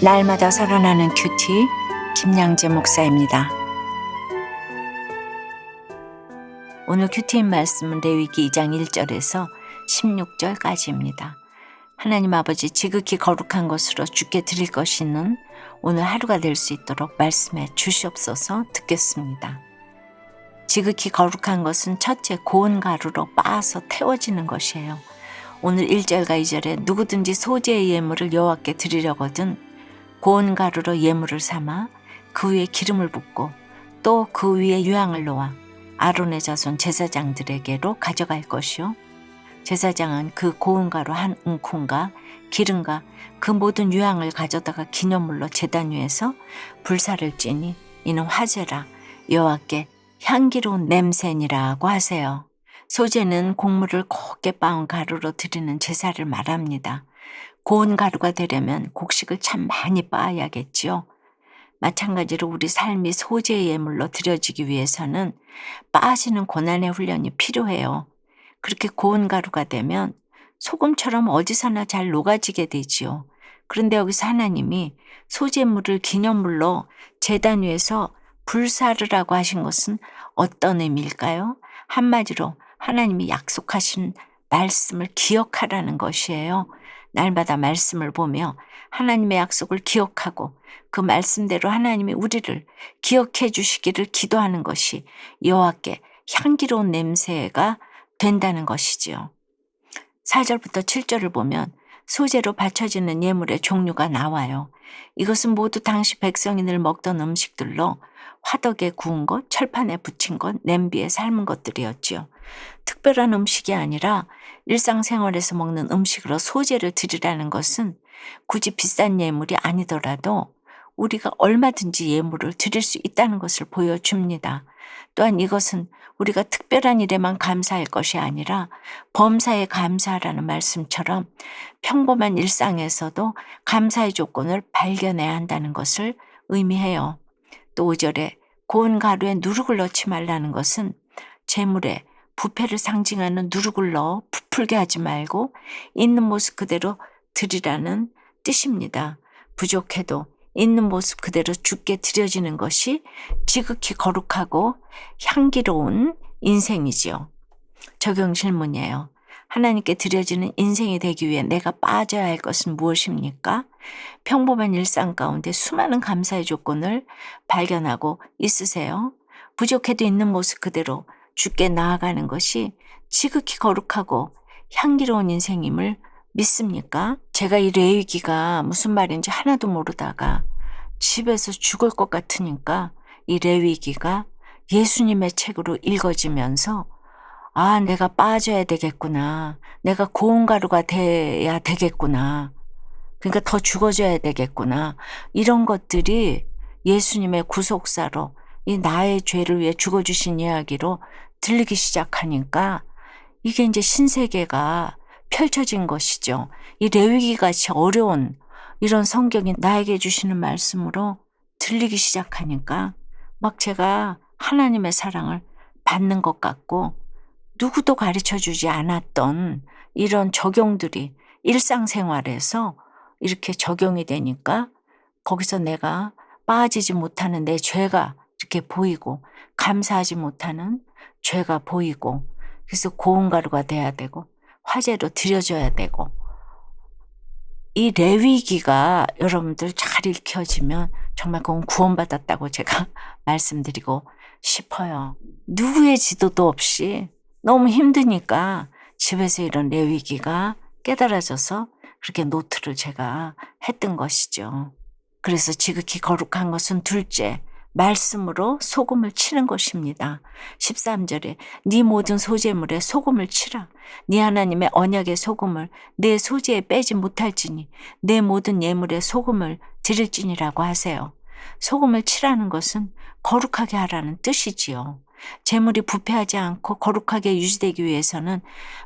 날마다 살아나는 큐티 김양재 목사입니다. 오늘 큐티인 말씀은 레위기 2장 1절에서 16절까지입니다. 하나님 아버지 지극히 거룩한 것으로 주께 드릴 것이는 오늘 하루가 될 수 있도록 말씀해 주시옵소서 듣겠습니다. 지극히 거룩한 것은 첫째 고운 가루로 빻아서 태워지는 것이에요. 오늘 1절과 2절에 누구든지 소재의 예물을 여호와께 드리려거든 고운 가루로 예물을 삼아 그 위에 기름을 붓고 또 그 위에 유향을 놓아 아론의 자손 제사장들에게로 가져갈 것이요 제사장은 그 고운 가루 한 웅쿵과 기름과 그 모든 유향을 가져다가 기념물로 제단 위에서 불사를 찌니 이는 화제라 여호와께 향기로운 냄새니라고 하세요. 소재는 곡물을 곱게 빻은 가루로 드리는 제사를 말합니다. 고운 가루가 되려면 곡식을 참 많이 빻아야겠지요. 마찬가지로 우리 삶이 소재의 예물로 드려지기 위해서는 빻아지는 고난의 훈련이 필요해요. 그렇게 고운 가루가 되면 소금처럼 어디서나 잘 녹아지게 되지요. 그런데 여기서 하나님이 소재물을 기념물로 재단 위에서 불사르라고 하신 것은 어떤 의미일까요? 한마디로 하나님이 약속하신 말씀을 기억하라는 것이에요. 날마다 말씀을 보며 하나님의 약속을 기억하고 그 말씀대로 하나님이 우리를 기억해 주시기를 기도하는 것이 여호와께 향기로운 냄새가 된다는 것이지요. 4절부터 7절을 보면 소재로 바쳐지는 예물의 종류가 나와요. 이것은 모두 당시 백성이 늘 먹던 음식들로 화덕에 구운 것, 철판에 붙인 것, 냄비에 삶은 것들이었지요. 특별한 음식이 아니라 일상생활에서 먹는 음식으로 소재를 드리라는 것은 굳이 비싼 예물이 아니더라도 우리가 얼마든지 예물을 드릴 수 있다는 것을 보여줍니다. 또한 이것은 우리가 특별한 일에만 감사할 것이 아니라 범사에 감사하라는 말씀처럼 평범한 일상에서도 감사의 조건을 발견해야 한다는 것을 의미해요. 또 5절에 고운 가루에 누룩을 넣지 말라는 것은 재물에 부패를 상징하는 누룩을 넣어 부풀게 하지 말고 있는 모습 그대로 드리라는 뜻입니다. 부족해도 있는 모습 그대로 죽게 드려지는 것이 지극히 거룩하고 향기로운 인생이지요. 적용 질문이에요. 하나님께 드려지는 인생이 되기 위해 내가 빠져야 할 것은 무엇입니까? 평범한 일상 가운데 수많은 감사의 조건을 발견하고 있으세요. 부족해도 있는 모습 그대로 죽게 나아가는 것이 지극히 거룩하고 향기로운 인생임을 믿습니까? 제가 이 레위기가 무슨 말인지 하나도 모르다가 집에서 죽을 것 같으니까 이 레위기가 예수님의 책으로 읽어지면서 아, 내가 빠져야 되겠구나. 내가 고운 가루가 돼야 되겠구나. 그러니까 더 죽어줘야 되겠구나. 이런 것들이 예수님의 구속사로 이 나의 죄를 위해 죽어주신 이야기로 들리기 시작하니까 이게 이제 신세계가 펼쳐진 것이죠. 이 레위기 같이 어려운 이런 성경이 나에게 주시는 말씀으로 들리기 시작하니까 막 제가 하나님의 사랑을 받는 것 같고 누구도 가르쳐 주지 않았던 이런 적용들이 일상생활에서 이렇게 적용이 되니까 거기서 내가 빠지지 못하는 내 죄가 이렇게 보이고 감사하지 못하는 죄가 보이고 그래서 고운 가루가 돼야 되고 화제로 드려져야 되고 이 레위기가 여러분들 잘 읽혀지면 정말 그건 구원받았다고 제가 말씀드리고 싶어요. 누구의 지도도 없이 너무 힘드니까 집에서 이런 레위기가 깨달아져서 그렇게 노트를 제가 했던 것이죠. 그래서 지극히 거룩한 것은 둘째, 말씀으로 소금을 치는 것입니다. 13절에 네 모든 소재물에 소금을 치라. 네 하나님의 언약의 소금을 내 소재에 빼지 못할지니 내 모든 예물에 소금을 드릴지니라고 하세요. 소금을 치라는 것은 거룩하게 하라는 뜻이지요. 재물이 부패하지 않고 거룩하게 유지되기 위해서는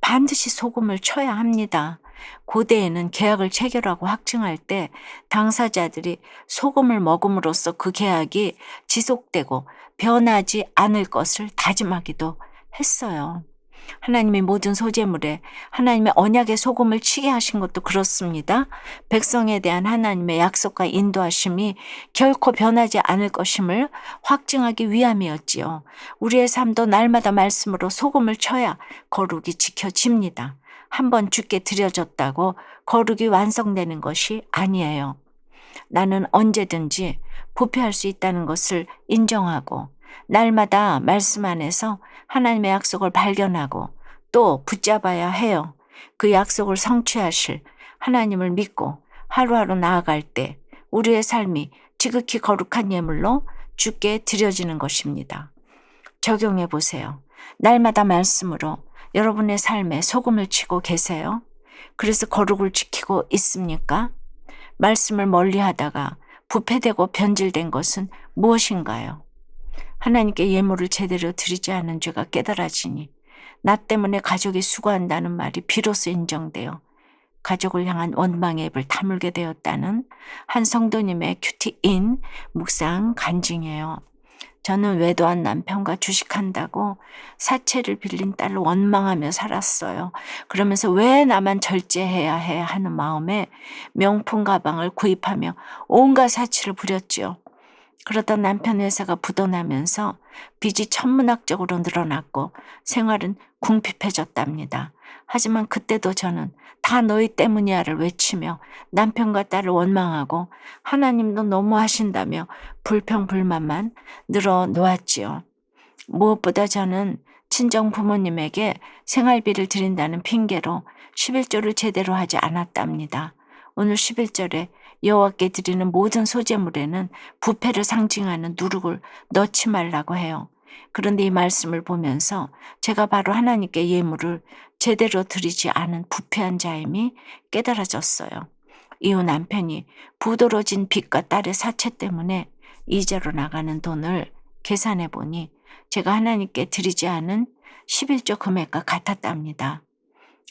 반드시 소금을 쳐야 합니다. 고대에는 계약을 체결하고 확증할 때 당사자들이 소금을 먹음으로써 그 계약이 지속되고 변하지 않을 것을 다짐하기도 했어요. 하나님의 모든 소재물에 하나님의 언약의 소금을 치게 하신 것도 그렇습니다. 백성에 대한 하나님의 약속과 인도하심이 결코 변하지 않을 것임을 확증하기 위함이었지요. 우리의 삶도 날마다 말씀으로 소금을 쳐야 거룩이 지켜집니다. 한번 주께 드려졌다고 거룩이 완성되는 것이 아니에요. 나는 언제든지 부패할 수 있다는 것을 인정하고 날마다 말씀 안에서 하나님의 약속을 발견하고 또 붙잡아야 해요. 그 약속을 성취하실 하나님을 믿고 하루하루 나아갈 때 우리의 삶이 지극히 거룩한 예물로 주께 드려지는 것입니다. 적용해 보세요. 날마다 말씀으로 여러분의 삶에 소금을 치고 계세요? 그래서 거룩을 지키고 있습니까? 말씀을 멀리 하다가 부패되고 변질된 것은 무엇인가요? 하나님께 예물을 제대로 드리지 않은 죄가 깨달아지니 나 때문에 가족이 수고한다는 말이 비로소 인정되어 가족을 향한 원망의 앱을 다물게 되었다는 한 성도님의 큐티인 묵상 간증이에요. 저는 외도한 남편과 주식한다고 사채를 빌린 딸을 원망하며 살았어요. 그러면서 왜 나만 절제해야 해 하는 마음에 명품 가방을 구입하며 온갖 사치를 부렸지요. 그러다 남편 회사가 부도나면서 빚이 천문학적으로 늘어났고 생활은 궁핍해졌답니다. 하지만 그때도 저는 다 너희 때문이야를 외치며 남편과 딸을 원망하고 하나님도 너무하신다며 불평불만만 늘어놓았지요. 무엇보다 저는 친정 부모님에게 생활비를 드린다는 핑계로 11조를 제대로 하지 않았답니다. 오늘 11절에 여호와께 드리는 모든 소재물에는 부패를 상징하는 누룩을 넣지 말라고 해요. 그런데 이 말씀을 보면서 제가 바로 하나님께 예물을 제대로 드리지 않은 부패한 자임이 깨달아졌어요. 이후 남편이 부도러진 빚과 딸의 사채 때문에 이자로 나가는 돈을 계산해 보니 제가 하나님께 드리지 않은 11조 금액과 같았답니다.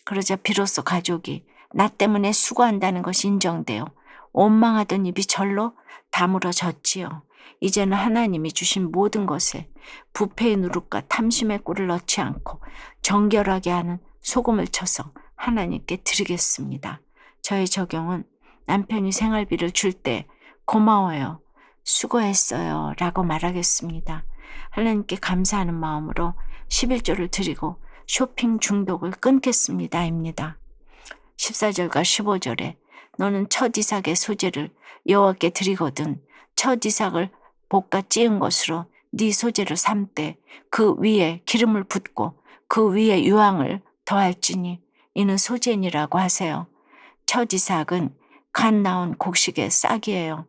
그러자 비로소 가족이 나 때문에 수고한다는 것이 인정되어 원망하던 입이 절로 다물어졌지요. 이제는 하나님이 주신 모든 것에 부패의 누룩과 탐심의 꿀을 넣지 않고 정결하게 하는 소금을 쳐서 하나님께 드리겠습니다. 저의 적용은 남편이 생활비를 줄 때 고마워요. 수고했어요. 라고 말하겠습니다. 하나님께 감사하는 마음으로 11조를 드리고 쇼핑 중독을 끊겠습니다. 입니다. 14절과 15절에 너는 첫 이삭의 소재를 여호와께 드리거든 첫 이삭을 볶아 찌은 것으로 네 소재를 삼되 그 위에 기름을 붓고 그 위에 유황을 더할지니 이는 소재니라고 하세요. 첫 이삭은 간 나온 곡식의 싹이에요.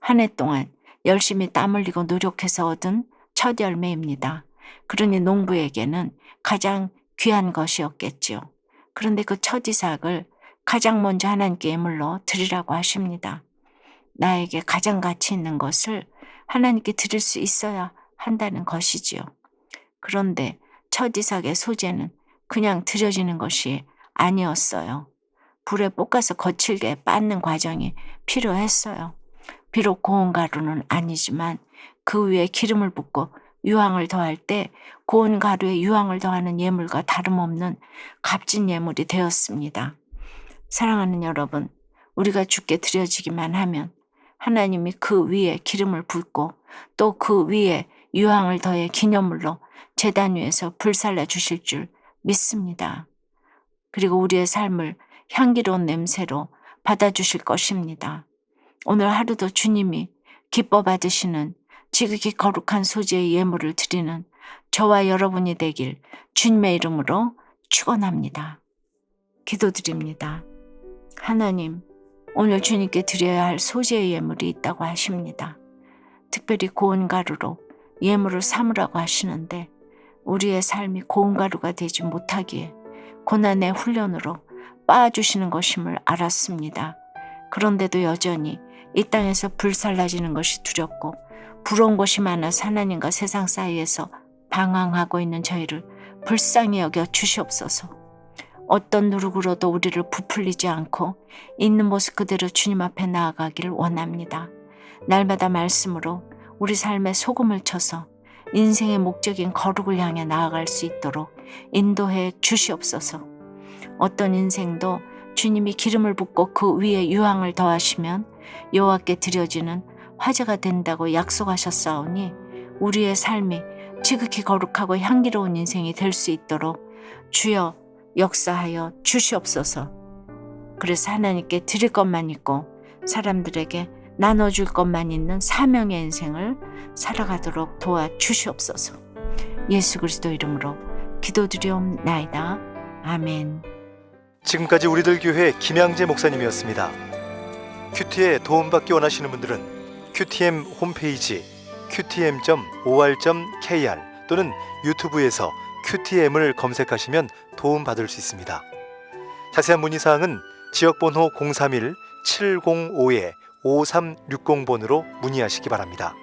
한 해 동안 열심히 땀 흘리고 노력해서 얻은 첫 열매입니다. 그러니 농부에게는 가장 귀한 것이었겠지요. 그런데 그첫 이삭을 가장 먼저 하나님께 예물로 드리라고 하십니다. 나에게 가장 가치 있는 것을 하나님께 드릴 수 있어야 한다는 것이지요. 그런데 첫 이삭의 소재는 그냥 드려지는 것이 아니었어요. 불에 볶아서 거칠게 빻는 과정이 필요했어요. 비록 고운 가루는 아니지만 그 위에 기름을 붓고 유황을 더할 때 고운 가루에 유황을 더하는 예물과 다름없는 값진 예물이 되었습니다. 사랑하는 여러분, 우리가 죽게 드려지기만 하면 하나님이 그 위에 기름을 붓고 또 그 위에 유황을 더해 기념물로 재단 위에서 불살라 주실 줄 믿습니다. 그리고 우리의 삶을 향기로운 냄새로 받아주실 것입니다. 오늘 하루도 주님이 기뻐 받으시는 지극히 거룩한 소재의 예물을 드리는 저와 여러분이 되길 주님의 이름으로 축원합니다. 기도드립니다. 하나님, 오늘 주님께 드려야 할 소재의 예물이 있다고 하십니다. 특별히 고운 가루로 예물을 삼으라고 하시는데 우리의 삶이 고운 가루가 되지 못하기에 고난의 훈련으로 빻아주시는 것임을 알았습니다. 그런데도 여전히 이 땅에서 불살라지는 것이 두렵고 부러운 것이 많아 하나님과 세상 사이에서 방황하고 있는 저희를 불쌍히 여겨 주시옵소서. 어떤 누룩으로도 우리를 부풀리지 않고 있는 모습 그대로 주님 앞에 나아가기를 원합니다. 날마다 말씀으로 우리 삶에 소금을 쳐서 인생의 목적인 거룩을 향해 나아갈 수 있도록 인도해 주시옵소서. 어떤 인생도 주님이 기름을 붓고 그 위에 유황을 더하시면 여호와께 드려지는 화제가 된다고 약속하셨사오니 우리의 삶이 지극히 거룩하고 향기로운 인생이 될 수 있도록 주여 역사하여 주시옵소서. 그래서 하나님께 드릴 것만 있고 사람들에게 나눠줄 것만 있는 사명의 인생을 살아가도록 도와 주시옵소서. 예수 그리스도 이름으로 기도드리옵나이다. 아멘. 지금까지 우리들 교회 김양재 목사님이었습니다. 큐티에 도움받기 원하시는 분들은 큐티엠 홈페이지 qtm.or.kr 또는 유튜브에서 큐티엠을 검색하시면 도움받을 수 있습니다. 자세한 문의 사항은 지역번호 031 705에 5360번으로 문의하시기 바랍니다.